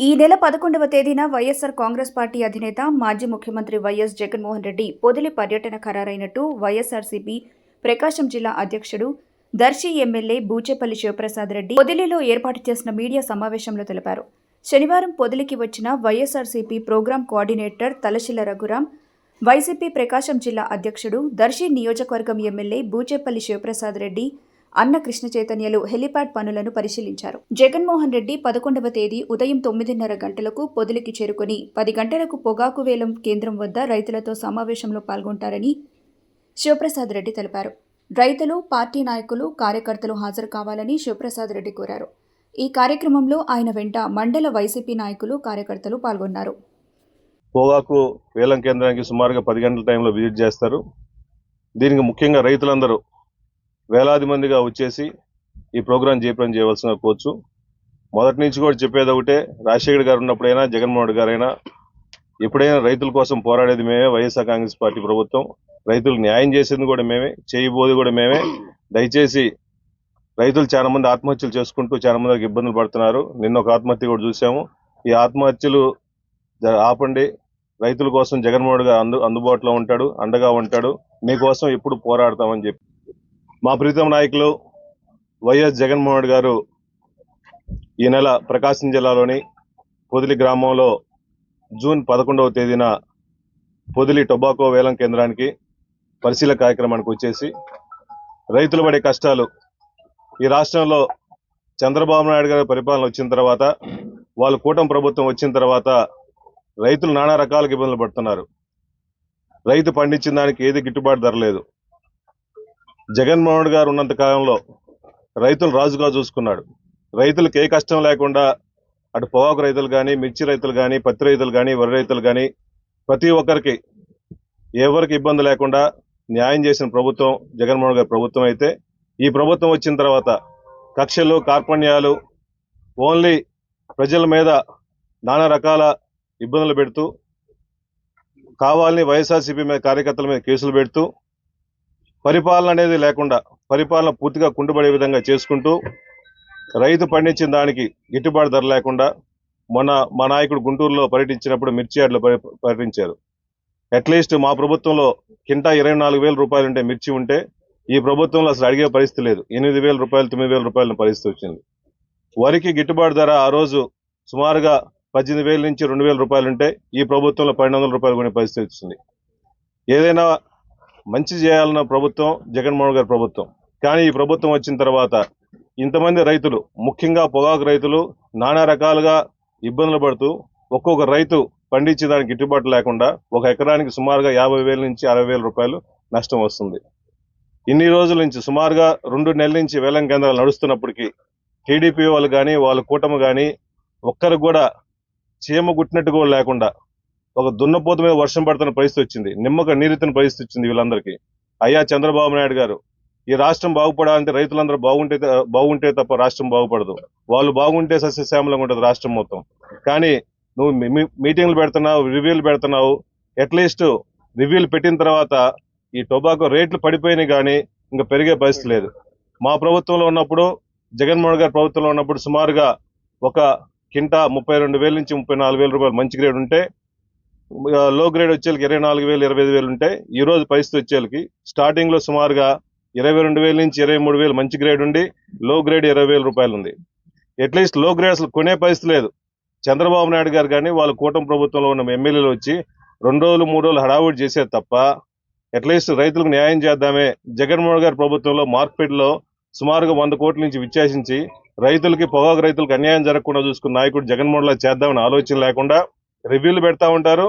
ఈ నెల పదకొండవ తేదీన వైఎస్సార్ కాంగ్రెస్ పార్టీ అధినేత మాజీ ముఖ్యమంత్రి వైఎస్ జగన్మోహన్ రెడ్డి పొదిలి పర్యటన ఖరారైనట్టు వైఎస్సార్సీపీ ప్రకాశం జిల్లా అధ్యక్షుడు దర్శి ఎమ్మెల్యే బూచేపల్లి శివప్రసాద్ రెడ్డి పొదిలిలో ఏర్పాటు చేసిన మీడియా సమావేశంలో తెలిపారు. శనివారం పొదిలికి వచ్చిన YSRCP program coordinator Talasila Raghuram YCP Prakasam జిల్లా అధ్యక్షుడు దర్శి నియోజకవర్గం ఎమ్మెల్యే బూచేపల్లి శివప్రసాద్ రెడ్డి అన్న కృష్ణ చైతన్యలు హెలిప్యాడ్ పనులను పరిశీలించారు. జగన్మోహన్ రెడ్డి పదకొండవ తేదీ ఉదయం తొమ్మిదిన్నర గంటలకు పొదిలికి చేరుకుని పది గంటలకు పొగాకు వేలం కేంద్రం వద్ద రైతులతో సమావేశంలో పాల్గొంటారని శివప్రసాద్ రెడ్డి తెలిపారు. రైతులు పార్టీ నాయకులు కార్యకర్తలు హాజరు కావాలని శివప్రసాద్ రెడ్డి కోరారు. ఈ కార్యక్రమంలో ఆయన వెంట మండల వైసీపీ నాయకులు కార్యకర్తలు పాల్గొన్నారు. పొగాకు వేలం కేంద్రానికి సుమారుగా పది గంటల టైంలో విజిట్ చేస్తారు. దీనికి ముఖ్యంగా రైతులందరూ వేలాది మందిగా వచ్చేసి ఈ ప్రోగ్రాం జయప్రదం చేయవలసిన కోవచ్చు మొదటి నుంచి కూడా చెప్పేది ఒకటే రాజశేఖర్ గారు ఉన్నప్పుడైనా జగన్మోహన్ రెడ్డి గారైనా ఎప్పుడైనా రైతుల కోసం పోరాడేది మేమే వైఎస్ఆర్ కాంగ్రెస్ పార్టీ ప్రభుత్వం. రైతులు న్యాయం చేసేది కూడా మేమే చేయబోది కూడా మేమే. దయచేసి రైతులు చాలా మంది ఆత్మహత్యలు చేసుకుంటూ చాలా మందికి ఇబ్బందులు పడుతున్నారు. నిన్న ఒక ఆత్మహత్య కూడా చూసాము. ఈ ఆత్మహత్యలు ఆపండి. రైతుల కోసం జగన్మోహన్ గారు అందు అందుబాటులో ఉంటాడు అండగా ఉంటాడు. మీకోసం ఎప్పుడు పోరాడతామని చెప్పి మా ప్రీతం నాయకులు వైఎస్ జగన్మోహన్ రెడ్డి గారు ఈ నెల ప్రకాశం జిల్లాలోని పొదిలి గ్రామంలో జూన్ పదకొండవ తేదీన పొదిలి టొబాకో వేలం కేంద్రానికి పరిశీలన కార్యక్రమానికి వచ్చేసి రైతులు పడే కష్టాలు ఈ రాష్ట్రంలో చంద్రబాబు నాయుడు గారి పరిపాలన వచ్చిన తర్వాత వాళ్ళ కూటమి ప్రభుత్వం వచ్చిన తర్వాత రైతులు నానా రకాలుగా ఇబ్బందులు పడుతున్నారు. రైతు పండించిన దానికి ఏది గిట్టుబాటు ధర లేదు. జగన్మోహన్ రెడ్డి గారు ఉన్నంత కాలంలో రైతులు రాజుగా చూసుకున్నాడు. రైతులకు ఏ కష్టం లేకుండా అటు పొగాకు రైతులు కానీ మిర్చి రైతులు కానీ పత్తి రైతులు కానీ వరి రైతులు కానీ ప్రతి ఒక్కరికి ఎవరికి ఇబ్బంది లేకుండా న్యాయం చేసిన ప్రభుత్వం జగన్మోహన్ గారి ప్రభుత్వం అయితే ఈ ప్రభుత్వం వచ్చిన తర్వాత కక్షలు కార్పణ్యాలు ఓన్లీ ప్రజల మీద నానా రకాల ఇబ్బందులు పెడుతూ కావాలని వైఎస్ఆర్సీపీ మీద కార్యకర్తల మీద కేసులు పెడుతూ పరిపాలన అనేది లేకుండా పరిపాలన పూర్తిగా కుండుబడే విధంగా చేసుకుంటూ రైతు పండించిన దానికి గిట్టుబాటు ధర లేకుండా మొన్న మా నాయకుడు గుంటూరులో పర్యటించినప్పుడు మిర్చి యార్డులో పర్యటించారు. అట్లీస్ట్ మా ప్రభుత్వంలో కింటా ఇరవై నాలుగు వేల రూపాయలు ఉంటే మిర్చి ఉంటే ఈ ప్రభుత్వంలో అసలు అడిగే పరిస్థితి లేదు. ఎనిమిది వేల రూపాయలు తొమ్మిది వేల రూపాయల పరిస్థితి వచ్చింది. వరికి గిట్టుబాటు ధర ఆ రోజు సుమారుగా పద్దెనిమిది వేల నుంచి రెండు వేల రూపాయలు ఉంటే ఈ ప్రభుత్వంలో పన్నెండు వందల రూపాయలు కొనే పరిస్థితి వచ్చింది. ఏదైనా మంచి చేయాలన్న ప్రభుత్వం జగన్మోహన్ గారి ప్రభుత్వం. కానీ ఈ ప్రభుత్వం వచ్చిన తర్వాత ఇంతమంది రైతులు ముఖ్యంగా పొగాకు రైతులు నానా రకాలుగా ఇబ్బందులు పడుతూ ఒక్కొక్క రైతు పండించే దానికి గిట్టుబాటు లేకుండా ఒక ఎకరానికి సుమారుగా యాభై వేల నుంచి అరవై వేల రూపాయలు నష్టం వస్తుంది. ఇన్ని రోజుల నుంచి సుమారుగా రెండు నెలల నుంచి వేలం కేంద్రాలు నడుస్తున్నప్పటికీ టీడీపీ వాళ్ళు కానీ వాళ్ళ కూటమి కానీ ఒక్కరు కూడా చీమ గుట్టినట్టు కూడా లేకుండా ఒక దున్నపోత మీద వర్షం పడుతున్న పరిస్థితి వచ్చింది. నిమ్మక నీరెత్తిన పరిస్థితి వచ్చింది వీళ్ళందరికీ. అయ్యా చంద్రబాబు నాయుడు గారు ఈ రాష్ట్రం బాగుపడాలంటే రైతులందరూ బాగుంటే బాగుంటే తప్ప రాష్ట్రం బాగుపడదు. వాళ్ళు బాగుంటే సస్యశ్యామలంగా ఉంటుంది రాష్ట్రం మొత్తం. కానీ నువ్వు మీ- మీటింగ్లు పెడుతున్నావు రివ్యూలు పెడుతున్నావు. అట్లీస్ట్ రివ్యూలు పెట్టిన తర్వాత ఈ టొబాకో రేట్లు పడిపోయినాయి కానీ ఇంకా పెరిగే పరిస్థితి లేదు. మా ప్రభుత్వంలో ఉన్నప్పుడు జగన్మోహన్ గారి ప్రభుత్వంలో ఉన్నప్పుడు సుమారుగా ఒక కింటా ముప్పై రెండు వేల నుంచి ముప్పై నాలుగు వేల రూపాయలు మంచి గ్రేడ్ ఉంటే లో గ్రేడ్ వచ్చేకి ఇరవై నాలుగు వేలు ఇరవై ఐదు వేలు ఉంటాయి. ఈ రోజు పరిస్థితి వచ్చేకి స్టార్టింగ్లో సుమారుగా ఇరవై రెండు వేల నుంచి ఇరవై మూడు వేలు మంచి గ్రేడ్ ఉండి లో గ్రేడ్ ఇరవై వేల రూపాయలు ఉంది. అట్లీస్ట్లో గ్రేడ్ అసలు కొనే పరిస్థితి లేదు. చంద్రబాబు నాయుడు గారు కానీ వాళ్ళ కూటమి ప్రభుత్వంలో ఉన్న ఎమ్మెల్యేలు వచ్చి రెండు రోజులు మూడు రోజులు హడావుడి చేసేది తప్ప అట్లీస్ట్ రైతులకు న్యాయం చేద్దామే. జగన్మోహన్ గారి ప్రభుత్వంలో మార్కెట్లో సుమారుగా వంద కోట్ల నుంచి విచ్చేసించి రైతులకి పొగాకు రైతులకు అన్యాయం జరగకుండా చూసుకున్న నాయకుడు జగన్మోహన్ లాగా చేద్దామని ఆలోచన లేకుండా రివ్యూలు పెడతా ఉంటారు.